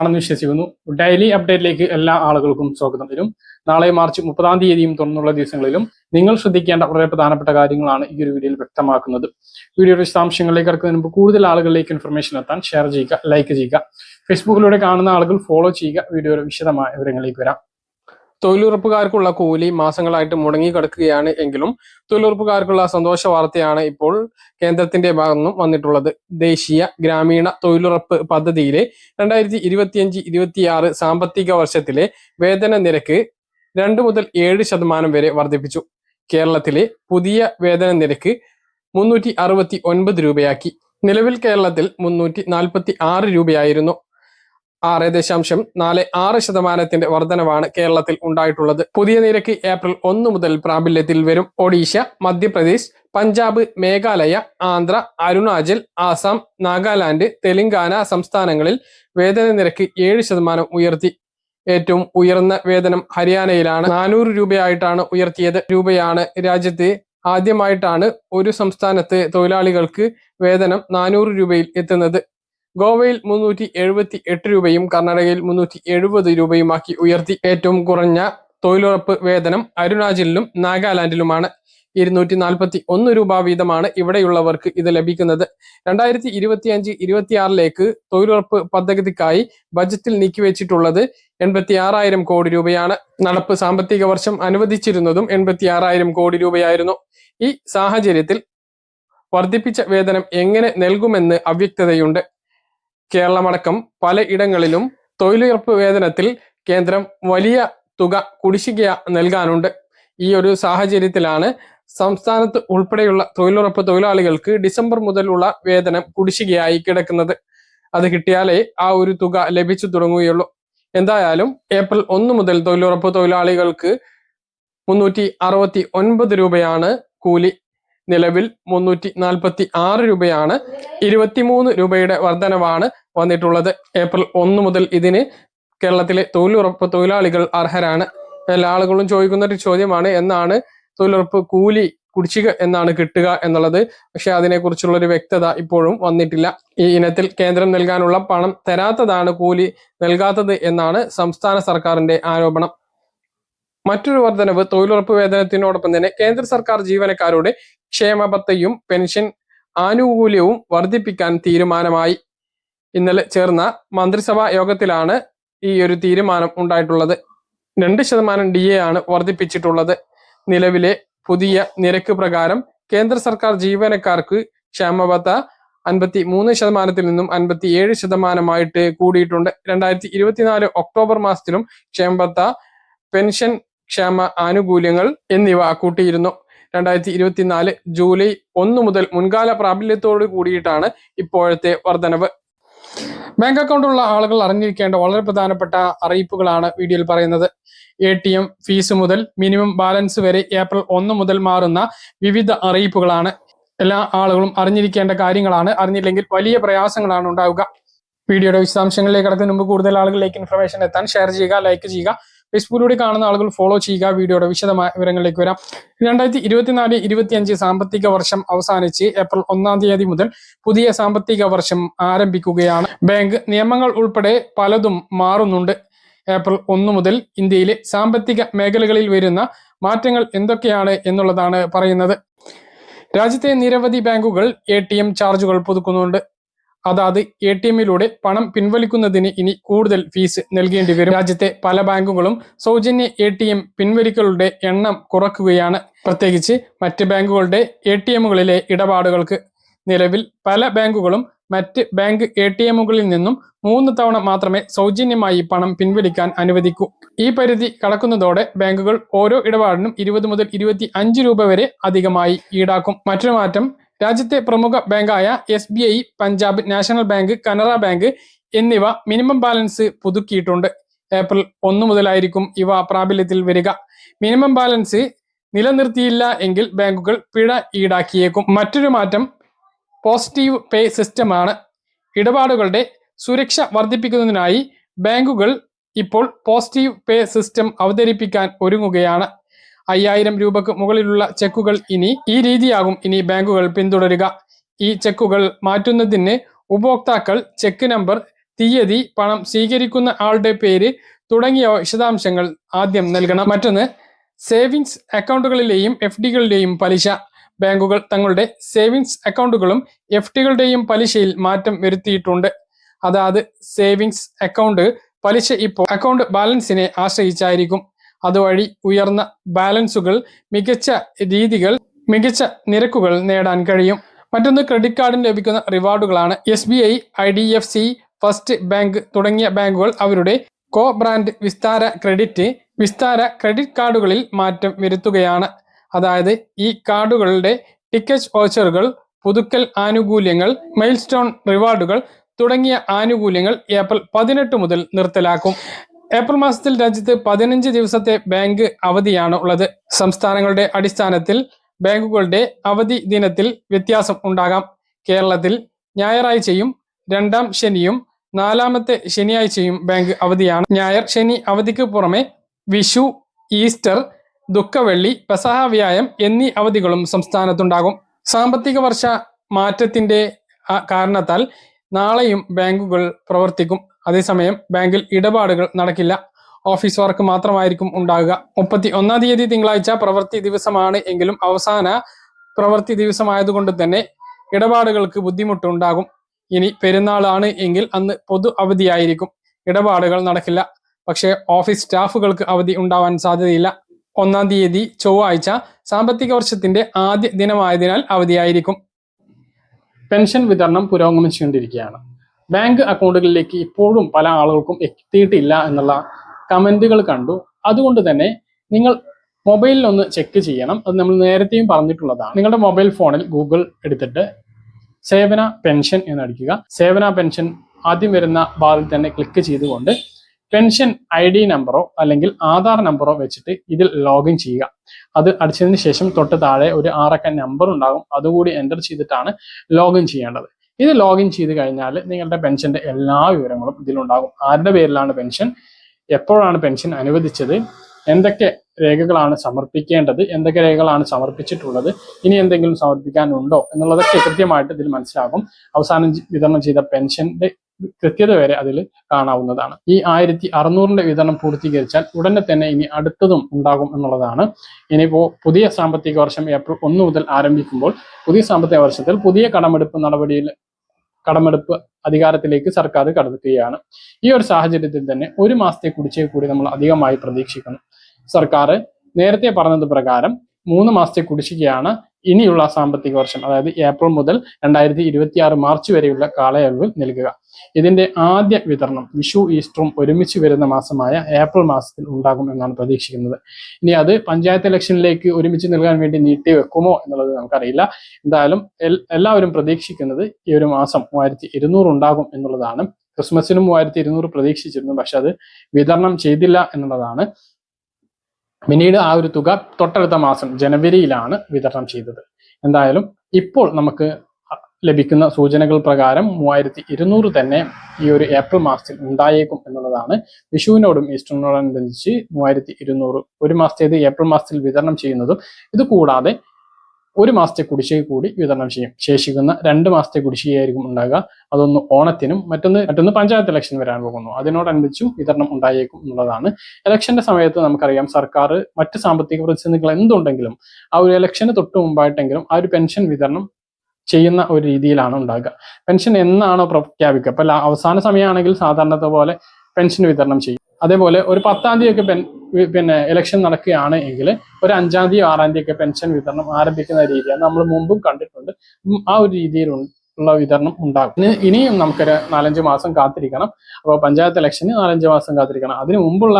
ആണെന്ന് വിശ്വസിക്കുന്നു. ഡെയിലി അപ്ഡേറ്റിലേക്ക് എല്ലാ ആളുകൾക്കും സ്വാഗതം വരും നാളെ മാർച്ച് മുപ്പതാം തീയതിയും തുടർന്നുള്ള ദിവസങ്ങളിലും നിങ്ങൾ ശ്രദ്ധിക്കേണ്ട വളരെ പ്രധാനപ്പെട്ട കാര്യങ്ങളാണ് ഈ ഒരു വീഡിയോയിൽ വ്യക്തമാക്കുന്നത്. വീഡിയോയുടെ വിശദാംശങ്ങളിലേക്ക് ഇറക്കുന്നതിന് മുമ്പ് കൂടുതൽ ആളുകളിലേക്ക് ഇൻഫർമേഷൻ എത്താൻ ഷെയർ ചെയ്യുക ലൈക്ക് ചെയ്യുക. ഫേസ്ബുക്കിലൂടെ കാണുന്ന ആളുകൾ ഫോളോ ചെയ്യുക. വീഡിയോയുടെ വിശദമായ വിവരങ്ങളിലേക്ക് വരാം. തൊഴിലുറപ്പുകാർക്കുള്ള കൂലി മാസങ്ങളായിട്ട് മുടങ്ങി കിടക്കുകയാണ് എങ്കിലും തൊഴിലുറപ്പുകാർക്കുള്ള സന്തോഷ വാർത്തയാണ് ഇപ്പോൾ കേന്ദ്രത്തിന്റെ ഭാഗത്തു നിന്നും വന്നിട്ടുള്ളത്. ദേശീയ ഗ്രാമീണ തൊഴിലുറപ്പ് പദ്ധതിയിലെ രണ്ടായിരത്തി ഇരുപത്തിയഞ്ച് ഇരുപത്തിയാറ് സാമ്പത്തിക വർഷത്തിലെ വേതന നിരക്ക് രണ്ട് മുതൽ ഏഴ് ശതമാനം വരെ വർദ്ധിപ്പിച്ചു. കേരളത്തിലെ പുതിയ വേതന നിരക്ക് മുന്നൂറ്റി അറുപത്തി ഒൻപത് രൂപയാക്കി. നിലവിൽ കേരളത്തിൽ മുന്നൂറ്റി നാൽപ്പത്തി ആറ് രൂപയായിരുന്നു. ആറ് ദശാംശം നാല് ആറ് ശതമാനത്തിന്റെ വർധനവാണ് കേരളത്തിൽ ഉണ്ടായിട്ടുള്ളത്. പുതിയ നിരക്ക് ഏപ്രിൽ ഒന്ന് മുതൽ പ്രാബല്യത്തിൽ വരും. ഒഡീഷ മധ്യപ്രദേശ് പഞ്ചാബ് മേഘാലയ ആന്ധ്ര അരുണാചൽ ആസാം നാഗാലാൻഡ് തെലങ്കാന സംസ്ഥാനങ്ങളിൽ വേതന നിരക്ക് ഏഴ് ശതമാനം ഉയർത്തി. ഏറ്റവും ഉയർന്ന വേതനം ഹരിയാനയിലാണ്. നാനൂറ് രൂപയായിട്ടാണ് ഉയർത്തിയത്. രൂപയാണ് രാജ്യത്തെ ആദ്യമായിട്ടാണ് ഒരു സംസ്ഥാനത്തെ തൊഴിലാളികൾക്ക് വേതനം നാനൂറ് രൂപയിൽ എത്തുന്നത്. ഗോവയിൽ മുന്നൂറ്റി എഴുപത്തി എട്ട് രൂപയും കർണാടകയിൽ മുന്നൂറ്റി എഴുപത് രൂപയുമാക്കി ഉയർത്തി. ഏറ്റവും കുറഞ്ഞ തൊഴിലുറപ്പ് വേതനം അരുണാചലിലും നാഗാലാൻഡിലുമാണ്. ഇരുന്നൂറ്റി നാൽപ്പത്തി ഒന്ന് രൂപ വീതമാണ് ഇവിടെയുള്ളവർക്ക് ഇത് ലഭിക്കുന്നത്. രണ്ടായിരത്തി ഇരുപത്തിയഞ്ച് ഇരുപത്തിയാറിലേക്ക് തൊഴിലുറപ്പ് പദ്ധതിക്കായി ബജറ്റിൽ നീക്കിവെച്ചിട്ടുള്ളത് എൺപത്തി ആറായിരം കോടി രൂപയാണ്. നടപ്പ് സാമ്പത്തിക വർഷം അനുവദിച്ചിരുന്നതും എൺപത്തി ആറായിരം കോടി രൂപയായിരുന്നു. ഈ സാഹചര്യത്തിൽ വർദ്ധിപ്പിച്ച വേതനം എങ്ങനെ നൽകുമെന്ന് അവ്യക്തതയുണ്ട്. കേരളമടക്കം പലയിടങ്ങളിലും തൊഴിലുറപ്പ് വേതനത്തിൽ കേന്ദ്രം വലിയ തുക കുടിശ്ശിക നൽകാനുണ്ട്. ഈ ഒരു സാഹചര്യത്തിലാണ് സംസ്ഥാനത്ത് ഉൾപ്പെടെയുള്ള തൊഴിലുറപ്പ് തൊഴിലാളികൾക്ക് ഡിസംബർ മുതലുള്ള വേതനം കുടിശ്ശികയായി കിടക്കുന്നത്. അത് കിട്ടിയാലേ ആ ഒരു തുക ലഭിച്ചു തുടങ്ങുകയുള്ളൂ. എന്തായാലും ഏപ്രിൽ ഒന്ന് മുതൽ തൊഴിലുറപ്പ് തൊഴിലാളികൾക്ക് മുന്നൂറ്റി അറുപത്തി ഒൻപത് രൂപയാണ് കൂലി നിലവിൽ മുന്നൂറ്റി നാൽപ്പത്തി ആറ് രൂപയാണ് ഇരുപത്തിമൂന്ന് രൂപയുടെ വർധനവാണ് വന്നിട്ടുള്ളത്. ഏപ്രിൽ ഒന്ന് മുതൽ ഇതിന് കേരളത്തിലെ തൊഴിലുറപ്പ് തൊഴിലാളികൾ അർഹരാണ്. എല്ലാ ആളുകളും ചോദിക്കുന്ന ഒരു ചോദ്യമാണ് എന്നാണ് തൊഴിലുറപ്പ് കൂലി കുടിശ്ശിക എന്നാണ് കിട്ടുക എന്നുള്ളത്. പക്ഷെ അതിനെക്കുറിച്ചുള്ള ഒരു വ്യക്തത ഇപ്പോഴും വന്നിട്ടില്ല. ഈ ഇനത്തിൽ കേന്ദ്രം നൽകാനുള്ള പണം തരാത്തതാണ് കൂലി നൽകാത്തത് എന്നാണ് സംസ്ഥാന സർക്കാരിന്റെ ആരോപണം. മറ്റൊരു വർധനവ് തൊഴിലുറപ്പ് വേതനത്തിനോടൊപ്പം തന്നെ കേന്ദ്ര സർക്കാർ ജീവനക്കാരുടെ ക്ഷേമബത്തയും പെൻഷൻ ആനുകൂല്യവും വർദ്ധിപ്പിക്കാൻ തീരുമാനമായി. ഇന്നലെ ചേർന്ന മന്ത്രിസഭാ യോഗത്തിലാണ് ഈ ഒരു തീരുമാനം ഉണ്ടായിട്ടുള്ളത്. രണ്ട് ശതമാനം ഡി എ ആണ് വർദ്ധിപ്പിച്ചിട്ടുള്ളത് നിലവിലെ പുതിയ നിരക്ക് പ്രകാരം കേന്ദ്ര സർക്കാർ ജീവനക്കാർക്ക് ക്ഷേമബത്ത അൻപത്തി മൂന്ന് ശതമാനത്തിൽ നിന്നും അൻപത്തി ഏഴ് ശതമാനമായിട്ട് കൂടിയിട്ടുണ്ട്. രണ്ടായിരത്തി ഇരുപത്തിനാല് ഒക്ടോബർ മാസത്തിലും ക്ഷേമബത്ത പെൻഷൻ ക്ഷേമ ആനുകൂല്യങ്ങൾ എന്നിവ കൂട്ടിയിരുന്നു. രണ്ടായിരത്തി ഇരുപത്തിനാല് ജൂലൈ ഒന്ന് മുതൽ മുൻകാല പ്രാബല്യത്തോട് കൂടിയിട്ടാണ് ഇപ്പോഴത്തെ വർധനവ്. ബാങ്ക് അക്കൗണ്ടുള്ള ആളുകൾ അറിഞ്ഞിരിക്കേണ്ട വളരെ പ്രധാനപ്പെട്ട അറിയിപ്പുകളാണ് വീഡിയോയിൽ പറയുന്നത്. എ ടി എം ഫീസ് മുതൽ മിനിമം ബാലൻസ് വരെ ഏപ്രിൽ ഒന്ന് മുതൽ മാറുന്ന വിവിധ അറിയിപ്പുകളാണ്. എല്ലാ ആളുകളും അറിഞ്ഞിരിക്കേണ്ട കാര്യങ്ങളാണ്. അറിഞ്ഞില്ലെങ്കിൽ വലിയ പ്രയാസങ്ങളാണ് ഉണ്ടാവുക. വീഡിയോയുടെ വിശദാംശങ്ങളിലേക്ക് കടക്കുന്നതിന് മുമ്പ് കൂടുതൽ ആളുകളിലേക്ക് ഇൻഫർമേഷൻ എത്താൻ ഷെയർ ചെയ്യുക ലൈക്ക് ചെയ്യുക. ഫേസ്ബുക്കിലൂടെ കാണുന്ന ആളുകൾ ഫോളോ ചെയ്യുക വീഡിയോയുടെ വിശദമായ വിവരങ്ങളിലേക്ക് വരാം. രണ്ടായിരത്തി ഇരുപത്തിനാല് ഇരുപത്തിയഞ്ച് സാമ്പത്തിക വർഷം അവസാനിച്ച് ഏപ്രിൽ ഒന്നാം തീയതി മുതൽ പുതിയ സാമ്പത്തിക വർഷം ആരംഭിക്കുകയാണ്. ബാങ്ക് നിയമങ്ങൾ ഉൾപ്പെടെ പലതും മാറുന്നുണ്ട്. ഏപ്രിൽ ഒന്ന് മുതൽ ഇന്ത്യയിലെ സാമ്പത്തിക മേഖലകളിൽ വരുന്ന മാറ്റങ്ങൾ എന്തൊക്കെയാണ് എന്നുള്ളതാണ് പറയുന്നത്. രാജ്യത്തെ നിരവധി ബാങ്കുകൾ എ ചാർജുകൾ പുതുക്കുന്നുണ്ട്. അതാത് എ ടി എമ്മിലൂടെ പണം പിൻവലിക്കുന്നതിന് ഇനി കൂടുതൽ ഫീസ് നൽകേണ്ടി വരും. രാജ്യത്തെ പല ബാങ്കുകളും സൗജന്യ എ ടി എം പിൻവലിക്കലുടെ എണ്ണം കുറക്കുകയാണ്. പ്രത്യേകിച്ച് മറ്റ് ബാങ്കുകളുടെ എ ടി എമ്മുകളിലെ ഇടപാടുകൾക്ക് നിലവിൽ പല ബാങ്കുകളും മറ്റ് ബാങ്ക് എ ടി എമ്മുകളിൽ നിന്നും മൂന്ന് തവണ മാത്രമേ സൗജന്യമായി പണം പിൻവലിക്കാൻ അനുവദിക്കൂ. ഈ പരിധി കടക്കുന്നതോടെ ബാങ്കുകൾ ഓരോ ഇടപാടിനും ഇരുപത് മുതൽ ഇരുപത്തി അഞ്ച് രൂപ വരെ അധികമായി ഈടാക്കും. മറ്റൊരു മാറ്റം രാജ്യത്തെ പ്രമുഖ ബാങ്കായ S B I Punjab national bank Canara bank എന്നിവ മിനിമം ബാലൻസ് പുതുക്കിയിട്ടുണ്ട്. ഏപ്രിൽ ഒന്ന് മുതലായിരിക്കും ഇവ പ്രാബല്യത്തിൽ വരിക. മിനിമം ബാലൻസ് നിലനിർത്തിയില്ല എങ്കിൽ ബാങ്കുകൾ പിഴ ഈടാക്കിയേക്കും. മറ്റൊരു മാറ്റം പോസിറ്റീവ് പേ സിസ്റ്റമാണ്. ഇടപാടുകളുടെ സുരക്ഷ വർദ്ധിപ്പിക്കുന്നതിനായി ബാങ്കുകൾ ഇപ്പോൾ പോസിറ്റീവ് പേ സിസ്റ്റം അവതരിപ്പിക്കാൻ ഒരുങ്ങുകയാണ്. അയ്യായിരം രൂപക്ക് മുകളിലുള്ള ചെക്കുകൾ ഇനി ഈ രീതിയാകും ഇനി ബാങ്കുകൾ പിന്തുടരുക. ഈ ചെക്കുകൾ മാറ്റുന്നതിന് ഉപഭോക്താക്കൾ ചെക്ക് നമ്പർ തീയതി പണം സ്വീകരിക്കുന്ന ആളുടെ പേര് തുടങ്ങിയ വിശദാംശങ്ങൾ ആദ്യം നൽകണം. മറ്റൊന്ന് സേവിങ്സ് അക്കൗണ്ടുകളിലെയും എഫ് ഡികളുടെയും പലിശ. ബാങ്കുകൾ തങ്ങളുടെ സേവിങ്സ് അക്കൗണ്ടുകളും എഫ് ഡികളുടെയും പലിശയിൽ മാറ്റം വരുത്തിയിട്ടുണ്ട്. അതായത് സേവിങ്സ് അക്കൗണ്ട് പലിശ ഇപ്പോൾ അക്കൗണ്ട് ബാലൻസിനെ ആശ്രയിച്ചായിരിക്കും. അതുവഴി ഉയർന്ന ബാലൻസുകൾ മികച്ച രീതികൾ മികച്ച നിരക്കുകൾ നേടാൻ കഴിയും. മറ്റൊന്ന് ക്രെഡിറ്റ് കാർഡിന് ലഭിക്കുന്ന റിവാർഡുകളാണ്. S B I I D F C first bank തുടങ്ങിയ ബാങ്കുകൾ അവരുടെ co brand Vistara credit Vistara credit കാർഡുകളിൽ മാറ്റം വരുത്തുകയാണ്. അതായത് ഈ കാർഡുകളുടെ ടിക്കറ്റ് ഓച്ചറുകൾ പുതുക്കൽ ആനുകൂല്യങ്ങൾ മൈൽ സ്റ്റോൺ റിവാർഡുകൾ തുടങ്ങിയ ആനുകൂല്യങ്ങൾ ഏപ്രിൽ പതിനെട്ട് മുതൽ നിർത്തലാക്കും. ഏപ്രിൽ മാസത്തിൽ രാജ്യത്ത് പതിനഞ്ച് ദിവസത്തെ ബാങ്ക് അവധിയാണ് ഉള്ളത് സംസ്ഥാനങ്ങളുടെ അടിസ്ഥാനത്തിൽ ബാങ്കുകളുടെ അവധി ദിനത്തിൽ വ്യത്യാസം ഉണ്ടാകാം. കേരളത്തിൽ ഞായറാഴ്ചയും രണ്ടാം ശനിയും നാലാമത്തെ ശനിയാഴ്ചയും ബാങ്ക് അവധിയാണ്. ഞായർ ശനി അവധിക്ക് പുറമെ വിഷു ഈസ്റ്റർ ദുഃഖവെള്ളി പെസഹ വ്യായം എന്നീ അവധികളും സംസ്ഥാനത്തുണ്ടാകും. സാമ്പത്തിക വർഷ മാറ്റത്തിന്റെ കാരണത്താൽ നാളെയും ബാങ്കുകൾ പ്രവർത്തിക്കും. അതേസമയം ബാങ്കിൽ ഇടപാടുകൾ നടക്കില്ല. ഓഫീസ് വർക്ക് മാത്രമായിരിക്കും ഉണ്ടാകുക. മുപ്പത്തി ഒന്നാം തീയതി തിങ്കളാഴ്ച പ്രവൃത്തി ദിവസമാണ് എങ്കിലും അവസാന പ്രവൃത്തി ദിവസമായതുകൊണ്ട് തന്നെ ഇടപാടുകൾക്ക് ബുദ്ധിമുട്ടുണ്ടാകും. ഇനി പെരുന്നാളാണ് എങ്കിൽ അന്ന് പൊതു അവധിയായിരിക്കും. ഇടപാടുകൾ നടക്കില്ല. പക്ഷേ ഓഫീസ് സ്റ്റാഫുകൾക്ക് അവധി ഉണ്ടാവാൻ സാധ്യതയില്ല. ഒന്നാം തീയതി ചൊവ്വാഴ്ച സാമ്പത്തിക വർഷത്തിന്റെ ആദ്യ ദിനമായതിനാൽ അവധിയായിരിക്കും. പെൻഷൻ വിതരണം പുരോഗമിച്ചുകൊണ്ടിരിക്കുകയാണ്. ബാങ്ക് അക്കൗണ്ടുകളിലേക്ക് ഇപ്പോഴും പല ആളുകൾക്കും എത്തിയിട്ടില്ല എന്നുള്ള കമന്റുകൾ കണ്ടു. അതുകൊണ്ട് തന്നെ നിങ്ങൾ മൊബൈലിൽ ഒന്ന് ചെക്ക് ചെയ്യണം. അത് നമ്മൾ നേരത്തെയും പറഞ്ഞിട്ടുള്ളതാണ്. നിങ്ങളുടെ മൊബൈൽ ഫോണിൽ ഗൂഗിൾ എടുത്തിട്ട് സേവന പെൻഷൻ എന്ന് അടിക്കുക. സേവന പെൻഷൻ ആദ്യം വരുന്ന ബാറിൽ തന്നെ ക്ലിക്ക് ചെയ്തുകൊണ്ട് പെൻഷൻ ഐ ഡി നമ്പറോ അല്ലെങ്കിൽ ആധാർ നമ്പറോ വെച്ചിട്ട് ഇതിൽ ലോഗിൻ ചെയ്യുക. അത് അടിച്ചതിന് ശേഷം തൊട്ട് താഴെ ഒരു ആറക്ക നമ്പർ ഉണ്ടാകും. അതുകൂടി എന്റർ ചെയ്തിട്ടാണ് ലോഗിൻ ചെയ്യേണ്ടത്. ഇത് ലോഗിൻ ചെയ്ത് കഴിഞ്ഞാൽ നിങ്ങളുടെ പെൻഷന്റെ എല്ലാ വിവരങ്ങളും ഇതിലുണ്ടാകും. ആരുടെ പേരിലാണ് പെൻഷൻ എപ്പോഴാണ് പെൻഷൻ അനുവദിച്ചത്? എന്തൊക്കെ രേഖകളാണ് സമർപ്പിക്കേണ്ടത്? എന്തൊക്കെ രേഖകളാണ് സമർപ്പിച്ചിട്ടുള്ളത്? ഇനി എന്തെങ്കിലും സമർപ്പിക്കാനുണ്ടോ? എന്നുള്ളതൊക്കെ കൃത്യമായിട്ട് ഇതിൽ മനസ്സിലാകും. അവസാനം വിതരണം ചെയ്ത പെൻഷന്റെ കൃത്യത വരെ അതിൽ കാണാവുന്നതാണ്. ഈ ആയിരത്തി അറുന്നൂറിന്റെ വിതരണം പൂർത്തീകരിച്ചാൽ ഉടനെ തന്നെ ഇനി അടുത്തതും ഉണ്ടാകും എന്നുള്ളതാണ്. ഇനിയിപ്പോ പുതിയ സാമ്പത്തിക വർഷം ഏപ്രിൽ ഒന്ന് മുതൽ ആരംഭിക്കുമ്പോൾ പുതിയ സാമ്പത്തിക വർഷത്തിൽ പുതിയ കടമെടുപ്പ് നടപടിയിൽ കടമെടുപ്പ് അധികാരത്തിലേക്ക് സർക്കാർ കടക്കുകയാണ് ഈ ഒരു സാഹചര്യത്തിൽ തന്നെ ഒരു മാസത്തെ കുടിശ്ശിക കൂടി നമ്മൾ അധികമായി പ്രതീക്ഷിക്കണം സർക്കാർ നേരത്തെ പറഞ്ഞത് പ്രകാരം മൂന്ന് മാസത്തെ കുടിശ്ശികയാണ് ഇനിയുള്ള സാമ്പത്തിക വർഷം അതായത് ഏപ്രിൽ മുതൽ രണ്ടായിരത്തി ഇരുപത്തി ആറ് മാർച്ച് വരെയുള്ള കാലയളവിൽ നൽകുക. ഇതിന്റെ ആദ്യ വിതരണം വിഷു ഈസ്റ്ററും ഒരുമിച്ച് വരുന്ന മാസമായ ഏപ്രിൽ മാസത്തിൽ ഉണ്ടാകും എന്നാണ് പ്രതീക്ഷിക്കുന്നത്. ഇനി അത് പഞ്ചായത്ത് ഇലക്ഷനിലേക്ക് ഒരുമിച്ച് നൽകാൻ വേണ്ടി നീട്ടി വെക്കുമോ എന്നുള്ളത് നമുക്കറിയില്ല. എന്തായാലും എല്ലാവരും പ്രതീക്ഷിക്കുന്നത് ഈ ഒരു മാസം മൂവായിരത്തി ഇരുന്നൂറ് ഉണ്ടാകും എന്നുള്ളതാണ്. ക്രിസ്മസിനും മൂവായിരത്തി ഇരുന്നൂറ് പ്രതീക്ഷിച്ചിരുന്നു പക്ഷെ അത് വിതരണം ചെയ്തില്ല എന്നുള്ളതാണ്. പിന്നീട് ആ ഒരു തുക തൊട്ടടുത്ത മാസം ജനുവരിയിലാണ് വിതരണം ചെയ്തത്. എന്തായാലും ഇപ്പോൾ നമുക്ക് ലഭിക്കുന്ന സൂചനകൾ പ്രകാരം മൂവായിരത്തി ഇരുന്നൂറ് തന്നെ ഈ ഒരു ഏപ്രിൽ മാസത്തിൽ ഉണ്ടായേക്കും എന്നുള്ളതാണ്. വിഷുവിനോടും ഈസ്റ്ററിനോടനുബന്ധിച്ച് മൂവായിരത്തി ഇരുന്നൂറ് ഒരു മാസത്തേത് ഏപ്രിൽ മാസത്തിൽ വിതരണം ചെയ്യുന്നതും. ഇത് കൂടാതെ ഒരു മാസത്തെ കുടിശ്ശിക കൂടി വിതരണം ചെയ്യും. ശേഷിക്കുന്ന രണ്ട് മാസത്തെ കുടിശ്ശികയായിരിക്കും ഉണ്ടാകുക. അതൊന്ന് ഓണത്തിനും മറ്റൊന്ന് മറ്റൊന്ന് പഞ്ചായത്ത് ഇലക്ഷൻ വരാൻ പോകുന്നു. അതിനോടനുബന്ധിച്ചും വിതരണം ഉണ്ടായേക്കും എന്നുള്ളതാണ്. ഇലക്ഷന്റെ സമയത്ത് നമുക്കറിയാം സർക്കാർ മറ്റ് സാമ്പത്തിക പ്രതിസന്ധികൾ എന്തുണ്ടെങ്കിലും ആ ഒരു ഇലക്ഷന് തൊട്ട് മുമ്പായിട്ടെങ്കിലും ആ ഒരു പെൻഷൻ വിതരണം ചെയ്യുന്ന ഒരു രീതിയിലാണ് ഉണ്ടാകുക. പെൻഷൻ എന്നാണോ പ്രഖ്യാപിക്കുക? അപ്പൊ അവസാന സമയമാണെങ്കിൽ സാധാരണത്തെ പോലെ പെൻഷൻ വിതരണം ചെയ്യും. അതേപോലെ ഒരു പത്താം തീയതി ഒക്കെ പിന്നെ ഇലക്ഷൻ നടക്കുകയാണ് എങ്കിൽ ഒരു അഞ്ചാം തീയതി ആറാം തീയതി ഒക്കെ പെൻഷൻ വിതരണം ആരംഭിക്കുന്ന രീതിയാണ് നമ്മൾ മുമ്പും കണ്ടിട്ടുണ്ട്. ആ ഒരു രീതിയിൽ ഉള്ള വിതരണം ഉണ്ടാകും. ഇനി ഇനിയും നമുക്കൊരു നാലഞ്ച് മാസം കാത്തിരിക്കണം. അപ്പോൾ പഞ്ചായത്ത് ഇലക്ഷന് നാലഞ്ച് മാസം കാത്തിരിക്കണം. അതിന് മുമ്പുള്ള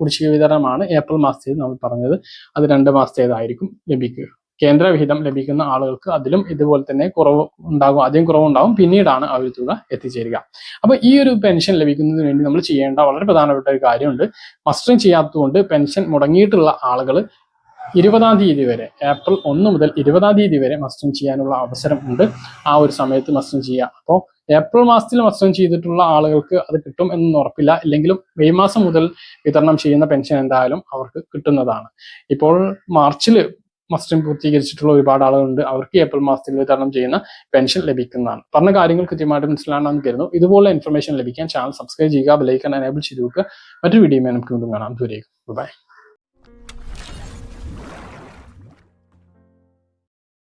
കുടിശ്ശിക വിതരണമാണ് ഏപ്രിൽ മാസത്തേത് നമ്മൾ പറഞ്ഞത്. അത് രണ്ട് മാസത്തേതായിരിക്കും ലഭിക്കുക. കേന്ദ്ര വിഹിതം ലഭിക്കുന്ന ആളുകൾക്ക് അതിലും ഇതുപോലെ തന്നെ കുറവ് ഉണ്ടാകും ആദ്യം കുറവുണ്ടാകും പിന്നീടാണ് ആ ഒരു തുക എത്തിച്ചേരുക. അപ്പൊ ഈ ഒരു പെൻഷൻ ലഭിക്കുന്നതിന് വേണ്ടി നമ്മൾ ചെയ്യേണ്ട വളരെ പ്രധാനപ്പെട്ട ഒരു കാര്യമുണ്ട്. മസ്റ്ററിങ് ചെയ്യാത്തതുകൊണ്ട് പെൻഷൻ മുടങ്ങിയിട്ടുള്ള ആളുകൾ ഇരുപതാം തീയതി വരെ ഏപ്രിൽ ഒന്ന് മുതൽ ഇരുപതാം തീയതി വരെ മസ്റ്ററിങ് ചെയ്യാനുള്ള അവസരം ഉണ്ട്. ആ ഒരു സമയത്ത് മസ്റ്ററിങ് ചെയ്യുക. അപ്പോൾ ഏപ്രിൽ മാസത്തിൽ മസ്റ്ററിങ് ചെയ്തിട്ടുള്ള ആളുകൾക്ക് അത് കിട്ടും എന്നൊന്നും ഉറപ്പില്ല. ഇല്ലെങ്കിലും മെയ് മാസം മുതൽ വിതരണം ചെയ്യുന്ന പെൻഷൻ എന്തായാലും അവർക്ക് കിട്ടുന്നതാണ്. ഇപ്പോൾ മാർച്ചിൽ മാസത്തിൽ പൂർത്തീകരിച്ചിട്ടുള്ള ഒരുപാട് ആളുകളുണ്ട്. അവർക്ക് ഏപ്രിൽ മാസത്തിൽ വിതരണം ചെയ്യുന്ന പെൻഷൻ ലഭിക്കുന്നതാണ്. പറഞ്ഞ കാര്യങ്ങൾ കൃത്യമായിട്ട് മനസ്സിലാണെന്ന് കരുതുന്നു. ഇതുപോലെ ഇൻഫർമേഷൻ ലഭിക്കാൻ ചാനൽ സബ്സ്ക്രൈബ് ചെയ്യുക ബെലൈക്കൺ എനേബിൾ ചെയ്ത് വെക്കുക. മറ്റൊരു വീഡിയോ നമുക്ക് വീണ്ടും കാണാം. ദൂരേക്ക് ബൈ